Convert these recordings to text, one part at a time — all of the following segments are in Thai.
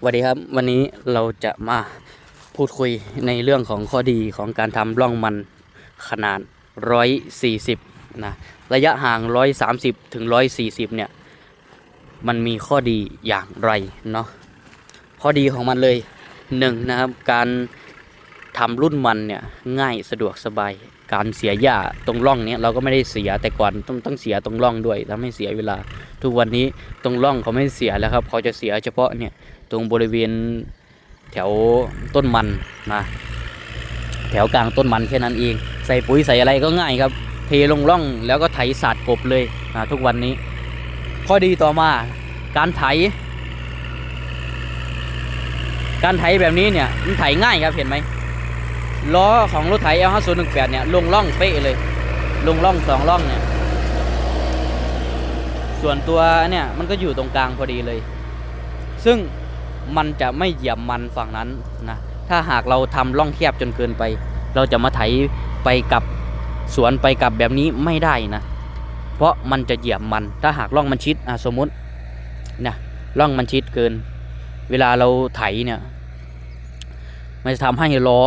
สวัสดีครับ วันนี้เราจะมาพูดคุยในเรื่องของข้อดีของการทำร่องมันขนาด 140 นะ ระยะห่าง 130 ถึง 140 เนี่ย มันมีข้อดีอย่างไรเนาะข้อดีของมันเลยหนึ่งนะครับ การทำรุ่นมันเนี่ย ง่ายสะดวกสบาย การเสียหญ้าตรงร่องเนี้ยเราก็ไม่ได้เสียแต่ก่อนต้องต้องเสียตรงร่องด้วยทำให้เสียเวลา ทุกวันนี้ตรงร่องเขาไม่เสียแล้วครับ เขาจะเสียเฉพาะเนี่ยตรงบริเวณแถวต้นมันนะแถวกลางต้นมันแค่นั้นเอง ใส่ปุ๋ยใส่อะไรก็ง่ายครับ เทลงร่องแล้วก็ไถสาดกบเลยนะทุกวันนี้ ข้อดีต่อมาการไถ การไถแบบนี้เนี่ยมันไถง่ายครับเห็นไหมล้อของรถไถ L 5 0 1 8 เนี่ยลงร่องเป๊ะเลย ลงร่องสองร่องเนี่ย ส่วนตัวเนี่ยมันก็อยู่ตรงกลางพอดีเลย ซึ่งมันจะไม่เหยียบมันฝั่งนั้นนะ ถ้าหากเราทำร่องแคบจนเกินไป เราจะมาไถไปกับสวนไปกับแบบนี้ไม่ได้นะ เพราะมันจะเหยียบมัน ถ้าหากร่องมันชิดอะสมมตินะร่องมันชิดเกิน เวลาเราไถเนี่ย มันจะทำให้ล้อ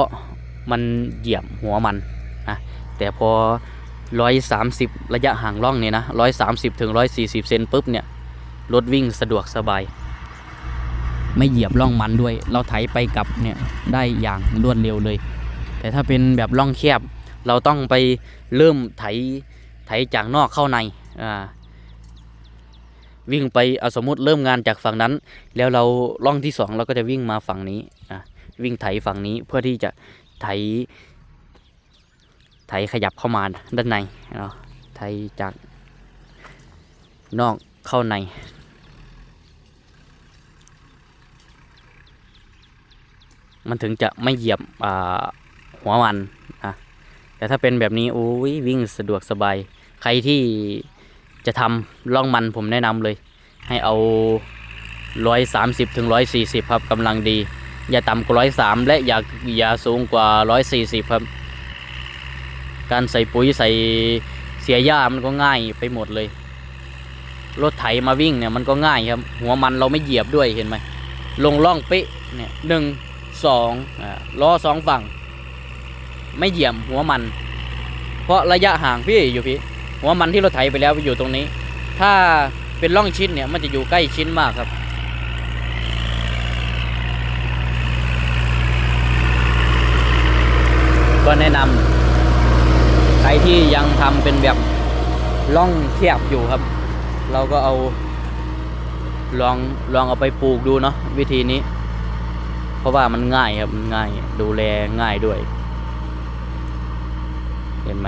มันเหยียบหัวมันนะแต่พอ ร้อยสามสิบระยะห่างร่องเนี่ยนะร้อยสามสิบถึงร้อยสี่สิบเซนปุ๊บเนี่ย รถวิ่งสะดวกสบาย ไม่เหยียบร่องมันด้วย เราไถไปกลับเนี่ยได้อย่างรวดเร็วเลย แต่ถ้าเป็นแบบร่องแคบ เราต้องไปเริ่มไถไถจากนอกเข้าใน อ่า วิ่งไปเอาสมมติเริ่มงานจากฝั่งนั้น แล้วเราร่องที่สองเราก็จะวิ่งมาฝั่งนี้ อ่าวิ่งไถฝั่งนี้เพื่อที่จะไถ ไถขยับเข้ามาด้านในเนาะไถจากนอกเข้าใน มันถึงจะไม่เหยียบหัวมันนะแต่ถ้าเป็นแบบนี้โอ้ยวิ่งสะดวกสบาย ใครที่จะทำล่องมันผมแนะนำเลย ให้เอาร้อยสามสิบถึงร้อยสี่สิบครับกำลังดี อย่าต่ำกว่าร้อยสามและอย่าอย่าสูงกว่าร้อยสี่สิบครับ การใส่ปุ๋ยใส่เสียหญ้ามันก็ง่ายไปหมดเลย รถไถมาวิ่งเนี่ยมันก็ง่ายครับ หัวมันเราไม่เหยียบด้วยเห็นไหมลงล่องเป๊ะเนี่ยหนึ่งสองอ่าล้อสองฝั่ง ไม่เหยียบหัวมัน เพราะระยะห่างพี่อยู่พี่หัวมันที่รถไถไปแล้วไปอยู่ตรงนี้ ถ้าเป็นล่องชิ้นเนี่ยมันจะอยู่ใกล้ชิ้นมากครับ ก็แนะนำ ที่ยังทำเป็นแบบล่องแคบอยู่ครับ เราก็เอาลองลองเอาไปปลูกดูเนาะวิธีนี้ เพราะว่ามันง่ายครับมันง่ายดูแลง่ายด้วย เห็นไหม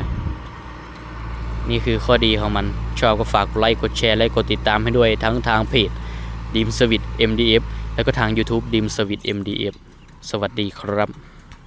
นี่คือข้อดีของมันชอบก็ฝากไลค์กดแชร์และกดติดตามให้ด้วยทั้งทางเพจดิมสวิต MDF แล้วก็ทาง YouTube ดิมสวิต MDF สวัสดีครับ